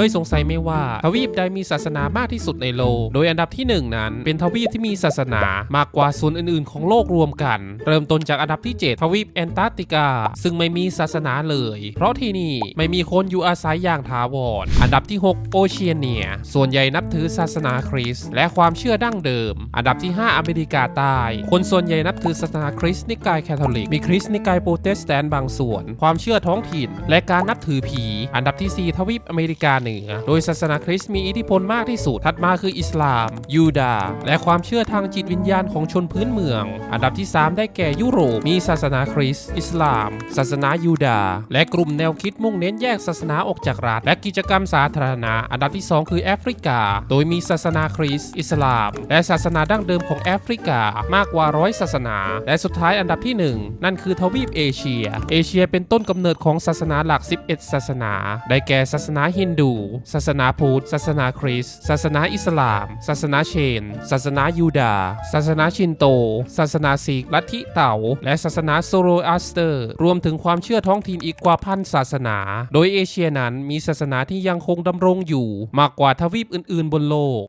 เคยสงสัยไหมว่าทวีปใดมีศาสนามากที่สุดในโลก โดยอันดับที่หนึ่งนั้น เป็นทวีปที่มีศาสนามากกว่าส่วนอื่นๆ ของโลกรวมกัน เริ่มต้นจากอันดับที่ 7 ทวีปแอนตาร์กติกา ซึ่งไม่มีศาสนาเลย เพราะที่นี่ไม่มีคนอยู่อาศัยอย่างถาวร อันดับที่ 6 โอเชียเนีย ส่วนใหญ่นับถือศาสนาคริสต์และความเชื่อดั้งเดิม อันดับที่ 5 อเมริกาใต้ คนส่วนใหญ่นับถือศาสนาคริสต์นิกายแคทอลิก มีคริสต์นิกายโปรเตสแตนต์บางส่วน ความเชื่อท้องถิ่น และการนับถือผี อันดับที่ 4 ทวีปอเมริกาเหนือ โดยศาสนาคริสต์มีอิทธิพลมากที่สุด ถัดมาคืออิสลาม ยูดาห์และความเชื่อทางจิตวิญญาณของชนพื้นเมือง อันดับที่ 3 ได้แก่ยุโรป มีศาสนาคริสต์ อิสลาม ศาสนายูดาห์และกลุ่มแนวคิดมุ่งเน้นแยกศาสนาออกจากรัฐ และกิจกรรมสาธารณะ อันดับที่ 2 คือแอฟริกา โดยมีศาสนาคริสต์ อิสลาม และศาสนาดั้งเดิมของแอฟริกามากกว่าร้อยศาสนา และสุดท้ายอันดับที่ 1 นั่นคือทวีปเอเชีย เอเชียเป็นต้นกำเนิดของศาสนาหลัก 11 ศาสนา ได้แก่ศาสนาฮินดูศาสนาพุทธ ศาสนาคริสต์ ศาสนาอิสลาม ศาสนาเชน ศาสนายูดาห์ศาสนาชินโต ศาสนาซิก ลัทธิเต๋า และศาสนาโซโรอัสเตอร์ รวมถึงความเชื่อท้องถิ่นอีกกว่าพันศาสนา โดยเอเชียนั้นมีศาสนาที่ยังคงดำรงอยู่ มากกว่าทวีปอื่นๆ บนโลก